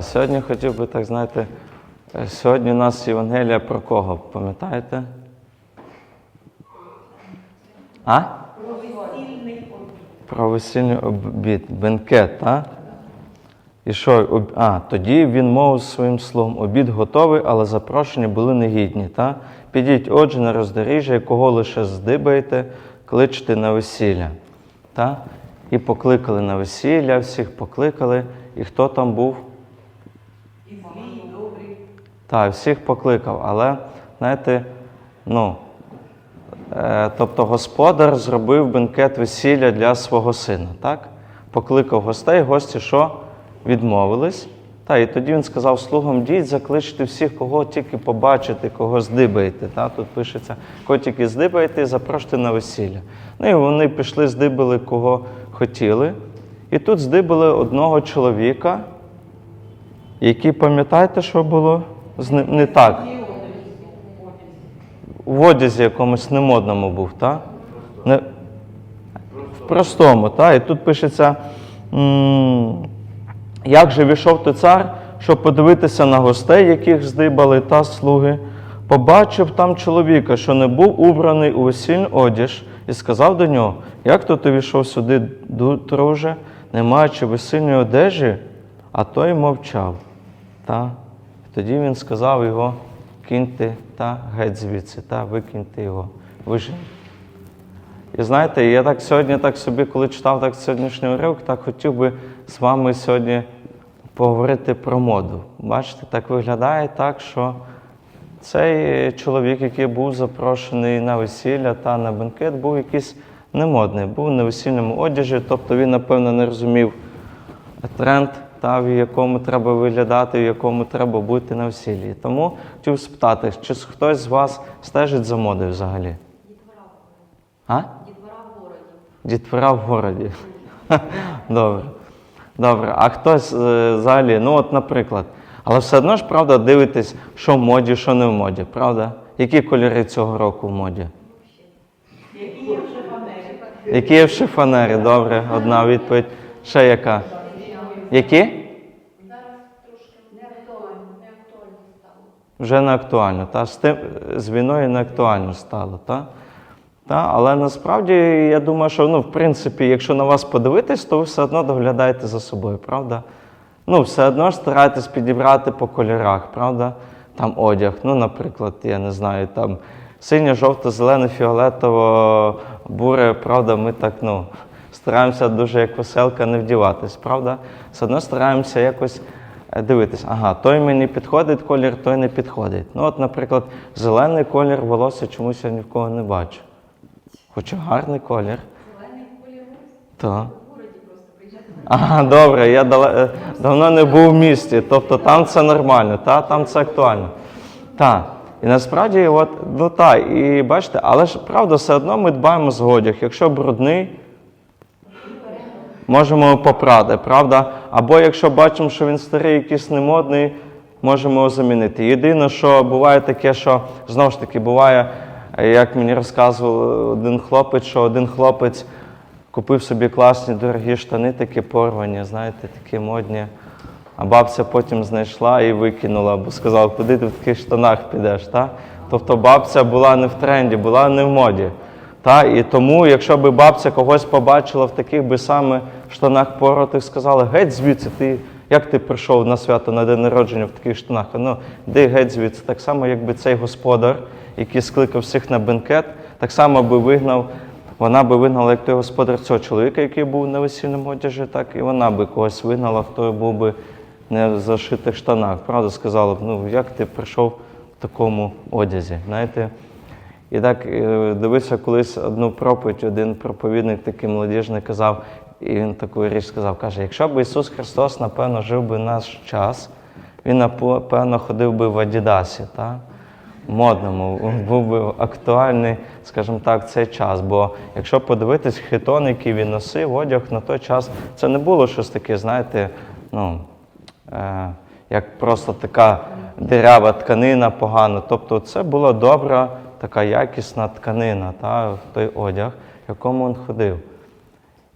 Сьогодні хотів би так знаєте, сьогодні у нас Євангелія про кого, пам'ятаєте? А? Про весільний обід, бенкет, так? І що, а, тоді він мовив своїм словом, обід готовий, але запрошені були негідні. Та? Підіть, отже, на роздоріжжя, і кого лише здибаєте, кличте на весілля. Та? І покликали на весілля, всіх покликали. І хто там був? Так, всіх покликав, але, знаєте, ну, е, тобто господар зробив бенкет весілля для свого сина, так? Покликав гостей, гості що? Відмовились. Та, і тоді він сказав слугам, діть, закличте всіх, кого тільки побачите, кого здибаєте. Та? Тут пишеться, кого тільки здибаєте, запроште на весілля. Ну і вони пішли, здибали, кого хотіли. І тут здибали одного чоловіка, який, пам'ятаєте, що було з ним не так? В одязі якомусь немодному був, так? Не... В простому, так? І тут пишеться, як же війшов той цар, щоб подивитися на гостей, яких здибали та слуги, побачив там чоловіка, що не був убраний у весільний одяж, і сказав до нього, як то ти війшов сюди, друже, не маючи весільної одежі, а той мовчав. Та? Тоді він сказав його, киньте та геть звідси, та викиньте його, виженьте. І знаєте, я так сьогодні, так собі, коли читав так сьогоднішній уривок, так хотів би з вами сьогодні поговорити про моду. Бачите, так виглядає так, що цей чоловік, який був запрошений на весілля та на бенкет, був якийсь немодний, був на весільному одязі, тобто він, напевно, не розумів тренд, та, в якому треба виглядати, в якому треба бути на весіллі. Тому хотів спитати, чи хтось з вас стежить за модою взагалі? Дітвора в городі. Дітвора в городі. Добре. Добре. А хтось е, взагалі, ну от, наприклад, але все одно ж, правда, дивитесь, що в моді, що не в моді, правда? Які кольори цього року в моді? Які є в шифонері? Добре, одна відповідь. Ще яка? Які? Вже не актуально. Та? З, тим, з війною не актуально стало. Та? Та? Але насправді я думаю, що ну, в принципі, якщо на вас подивитись, то ви все одно доглядаєте за собою, правда? Ну, все одно ж стараєтесь підібрати по кольорах, правда? Там одяг. Ну, наприклад, я не знаю, там синє, жовто, зелене, фіолетово, буре, правда, ми так, ну. Стараємося дуже як веселка не вдіватись, правда? Все одно стараємося якось е, дивитись, ага, той мені підходить колір, той не підходить. Ну, от, наприклад, зелений колір волосся чомусь я ні в кого не бачу. Хоча гарний колір. Зелений колір Так. Ага, добре, я дале- е, давно не був в місті, тобто там це нормально, та, там це актуально. Так. І насправді, от, ну так, і бачите, але ж правда, все одно ми дбаємо за одяг. Якщо брудний, можемо попрати, правда? Або якщо бачимо, що він старий, якийсь немодний, можемо його замінити. Єдине, що буває таке, що знову ж таки буває, як мені розказував один хлопець, що один хлопець купив собі класні дорогі штани, такі порвані, знаєте, такі модні. А бабця потім знайшла і викинула, бо сказала, куди ти в таких штанах підеш. Та? Тобто бабця була не в тренді, була не в моді. Та? І тому, якщо би бабця когось побачила в таких би саме штанах поротих, сказала, геть звідси, ти, як ти прийшов на свято на день народження в таких штанах? Ну, йди геть звідси. Так само, якби цей господар, який скликав всіх на бенкет, так само би вигнав, вона би вигнала, як той господар цього чоловіка, який був на весільному одязі, так і вона би когось вигнала, хто був би не в зашитих штанах. Правда, сказала б, ну як ти прийшов в такому одязі? Знаєте? І так е, дивився колись одну проповідь, один проповідник такий молодіжний казав, і він таку річ сказав, каже, якщо б Ісус Христос, напевно, жив би наш час, він, напевно, ходив би в Адідасі, так? модному, був би актуальний, скажімо так, цей час. Бо якщо подивитись, хитон, який він носив, одяг на той час, це не було щось таке, знаєте, ну, е, як просто така дирява тканина погана. Тобто це була добра, така якісна тканина, та, той одяг, в якому він ходив.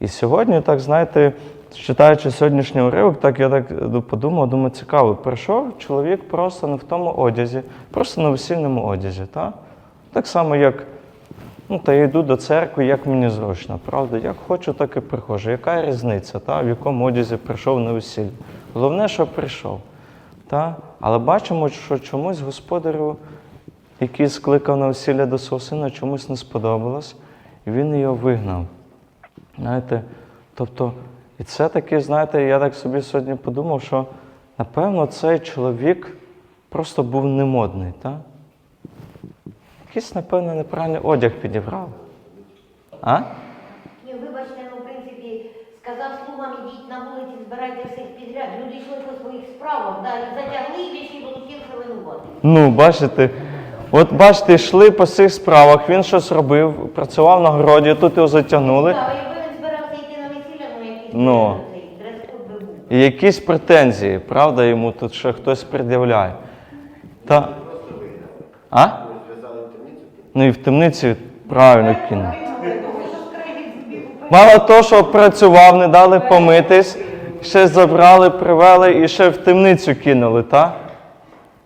І сьогодні, так знаєте, читаючи сьогоднішній уривок, так я так е, подумав, думаю, цікаво, прийшов чоловік просто не в тому одязі, просто на весільному одязі. Та? Так само, як ну, та я йду до церкви, як мені зручно, правда? Як хочу, так і приходжу. Яка різниця, та? в якому одязі прийшов на весілля? Головне, що прийшов. Та? Але бачимо, що чомусь господарю, який скликав на весілля до свого сина, чомусь не сподобалось, і він його вигнав. Знаєте, тобто, і це таки, знаєте, я так собі сьогодні подумав, що напевно цей чоловік просто був немодний, так? Якийсь, напевно, неправильний одяг підібрав. А? Ні, вибачте, ну, в принципі, сказав слугам, ідіть на вулиці, збирайте всіх підряд. Люди йшли по своїх справах, да, і затягли і більше получився винуватий. Ну, бачите, от бачите, йшли по цих справах, він щось робив, працював на городі, тут його затягнули. Так, якби він збирався йти на весілля, ну якийсь Ну. дрес-код би був. І якісь претензії, правда, йому тут ще хтось пред'являє. Та... А? Ну і в темниці правильно кинув. Мало того, що працював, не дали помитись, ще забрали, привели і ще в темницю кинули, так?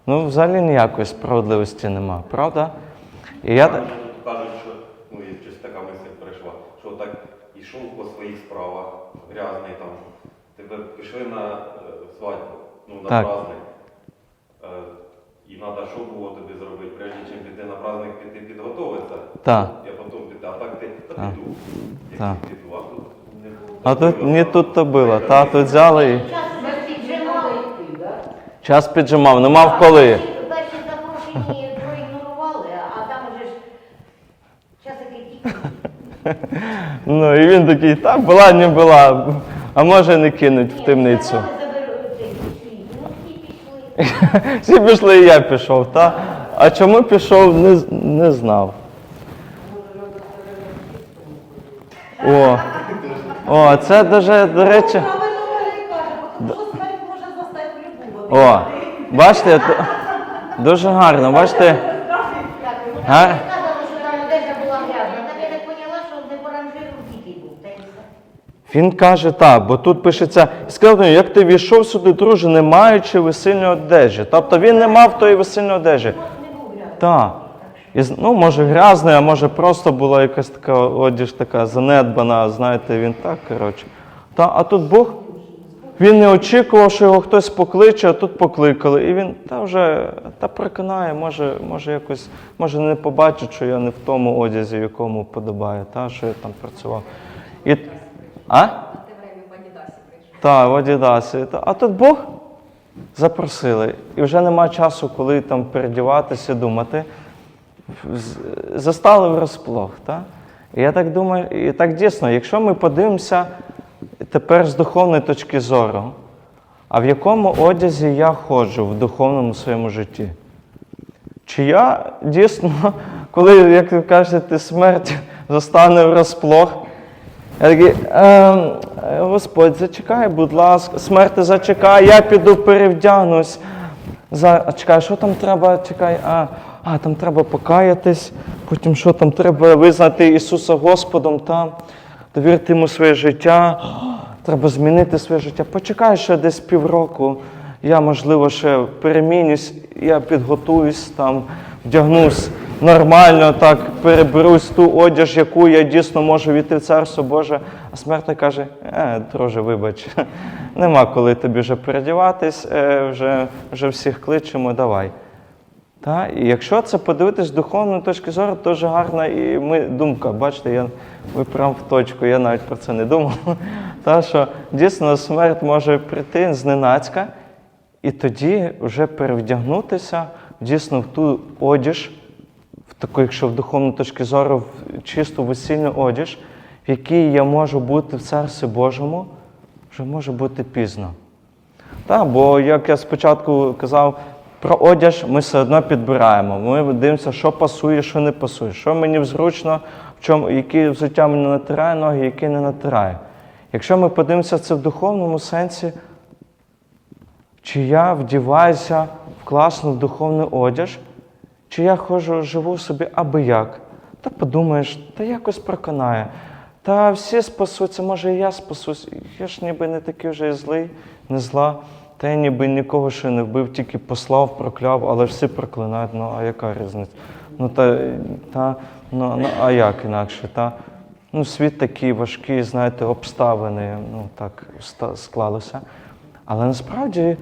Ну, взагалі ніякої справедливості нема, правда? І я так. Кажуть, що ну щось така мисль прийшла, що так йшов по своїх справах, грязний там. Тебе пішли на е, свадьбу, ну на Так. праздник. Е, і треба, що було тобі зробити, прежде чим піти на праздник, піти підготуватися. Так. Я потім піти, а так ти та Так. піду. Як Так. ти піду, а тут не було. А тут не тут то було, та тут взяли і Час. Час піджимав, не мав коли. Перші, перші проігнорували, а там уже ж часики тікали. Ну і він такий, та була, не була, а може не кинуть в темницю. Ну, всі пішли. І я пішов, та? А чому пішов, не, не знав. О, о, це дуже, до речі. Правильно Валерій каже, тому що смерть може застати любого. О, бачите, то- дуже гарно, бачите. Так, А? що там одежа була грязна. Так я так поняла, що не по ранжиру дітей був. Та й все. Він каже так, бо тут пишеться, сказав, «Ну, як ти війшов сюди, друже, не маючи весільної одежі. Тобто він не мав тої весільної одежі. Так. І, з- ну, може, грязний, а може просто була якась така одіж така занедбана, знаєте, він так, коротше. Та, а тут Бог, він не очікував, що його хтось покличе, а тут покликали. І він та вже та приконає, може, може якось, може не побачить, що я не в тому одязі, в якому подобає, та, що я там працював. І, а? Так, в Адідасі. А тут Бог запросили. І вже нема часу, коли там передіватися, думати. Застали врозплох. Та? І я так думаю, і так дійсно, якщо ми подивимося тепер з духовної точки зору, а в якому одязі я ходжу в духовному своєму житті? Чи я дійсно, коли, як ви кажете, смерть застане врозплох, я такий, е, Господь, зачекай, будь ласка, смерти зачекай, я піду перевдягнусь. За, чекай, що там треба? Чекай, а, а там треба покаятись, потім що там треба визнати Ісуса Господом там, довірити йому своє життя, треба змінити своє життя. Почекай ще десь півроку. Я, можливо, ще перемінюсь, я підготуюсь там, вдягнусь нормально, так переберусь ту одяж, яку я дійсно можу війти в Царство Боже. А смертна каже: е, друже, вибач, нема коли тобі вже передіватись, е, вже, вже всіх кличемо, давай. Та? І якщо це подивитись з духовної точки зору, дуже гарна і ми, думка. Бачите, я, ви прям в точку, я навіть про це не думав. Та, що дійсно смерть може прийти зненацька, і тоді вже перевдягнутися дійсно в ту одіж, в таку, якщо в духовну точки зору, в чисту весільну одіж, в якій я можу бути в Царстві Божому, вже може бути пізно. Так, бо як я спочатку казав, про одяг ми все одно підбираємо. Ми дивимося, що пасує, що не пасує, що мені зручно, в чому, які взуття мені натирає ноги, які не натирає. Якщо ми подивимося це в духовному сенсі, чи я вдіваюся в класну духовну одяж, чи я ходжу, живу собі аби як, та подумаєш, та якось проконає. Та всі спасуться, може і я спасусь. Я ж ніби не такий вже і злий, не зла. Та я ніби нікого ще не вбив, тільки послав, прокляв, але всі проклинають. Ну, а яка різниця? Ну та, та ну, ну а як інакше? Та? Ну, світ такий важкий, знаєте, обставини, ну так склалося. Але насправді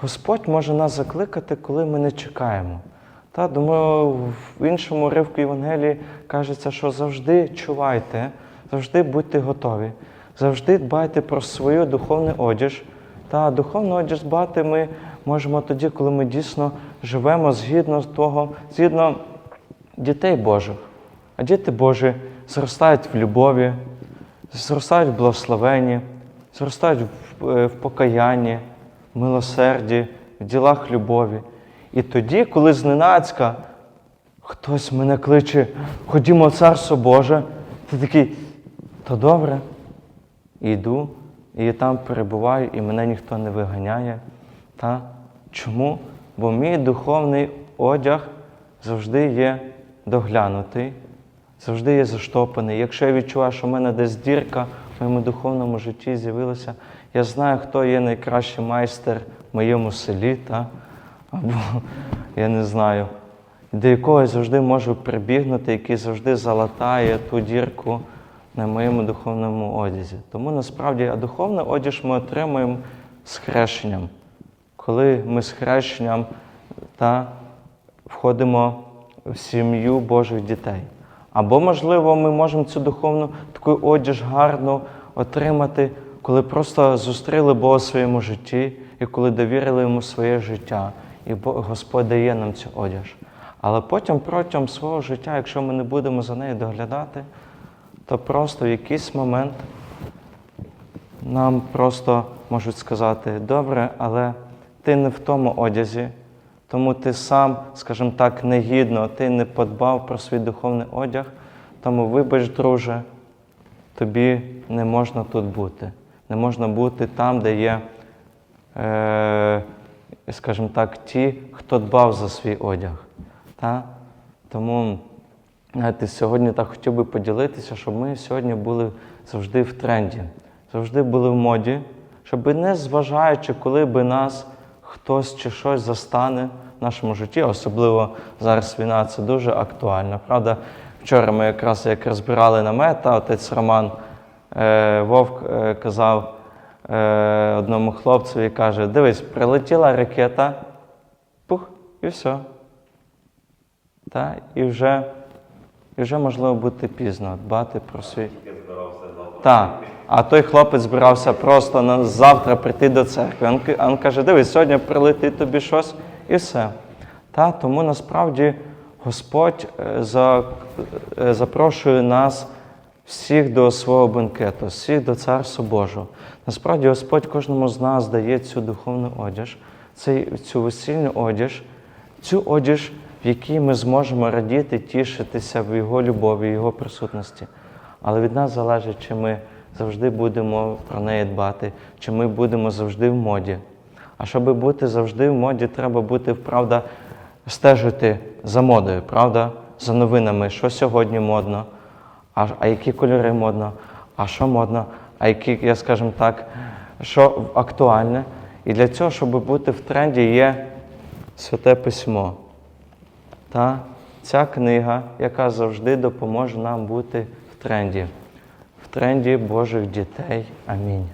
Господь може нас закликати, коли ми не чекаємо. Та, думаю, в іншому ривку Євангелії кажеться, що завжди чувайте, завжди будьте готові, завжди дбайте про свою духовну одіж. Та духовну одіж ми можемо тоді, коли ми дійсно живемо згідно з того, згідно дітей Божих. А діти Божі зростають в любові, зростають в благословенні, зростають в, е, покаянні, в милосерді, в ділах любові. І тоді, коли зненацька хтось мене кличе, ходімо Царство Боже, ти такий, то добре, йду, і там перебуваю, і мене ніхто не виганяє. Та? Чому? Бо мій духовний одяг завжди є доглянутий, завжди є заштопаний. Якщо я відчуваю, що в мене десь дірка в моєму духовному житті з'явилася, я знаю, хто є найкращий майстер в моєму селі, та? або я не знаю, до якого я завжди можу прибігнути, який завжди залатає ту дірку на моєму духовному одязі. Тому насправді а духовний одяг ми отримуємо з хрещенням. Коли ми з хрещенням та, входимо в сім'ю Божих дітей. Або, можливо, ми можемо цю духовну таку одіж гарну отримати, коли просто зустріли Бога в своєму житті і коли довірили йому своє життя. І Господь дає нам цю одяж. Але потім протягом свого життя, якщо ми не будемо за нею доглядати, то просто в якийсь момент нам просто можуть сказати, добре, але ти не в тому одязі, тому ти сам, скажімо так, негідно, ти не подбав про свій духовний одяг, тому вибач, друже, тобі не можна тут бути. Не можна бути там, де є, е, скажімо так, ті, хто дбав за свій одяг. Та? Тому знаєте, сьогодні так хотів би поділитися, щоб ми сьогодні були завжди в тренді, завжди були в моді, щоб не зважаючи, коли би нас хтось чи щось застане в нашому житті, особливо зараз війна, це дуже актуально. Правда, вчора ми якраз як розбирали намет, а отець Роман е, Вовк е, казав е, одному хлопцеві, каже: дивись, прилетіла ракета, пух, і все. Та, і вже, і вже можливо бути пізно, дбати про свій. Так. А той хлопець збирався просто на завтра прийти до церкви. Він, він каже: дивись, сьогодні прилетить тобі щось і все. Та, тому насправді Господь е, за, е, запрошує нас всіх до свого бенкету, всіх до Царства Божого. Насправді Господь кожному з нас дає цю духовну одяж, цю весільну одяж, цю одяж, в якій ми зможемо радіти, тішитися в Його любові, Його присутності. Але від нас залежить, чи ми завжди будемо про неї дбати, чи ми будемо завжди в моді. А щоб бути завжди в моді, треба бути, правда, стежити за модою, правда, за новинами, що сьогодні модно, а, а які кольори модно, а що модно, а які, я скажімо так, що актуальне. І для цього, щоб бути в тренді, є святе письмо. Та ця книга, яка завжди допоможе нам бути в тренді, в тренді Божих дітей. Амінь.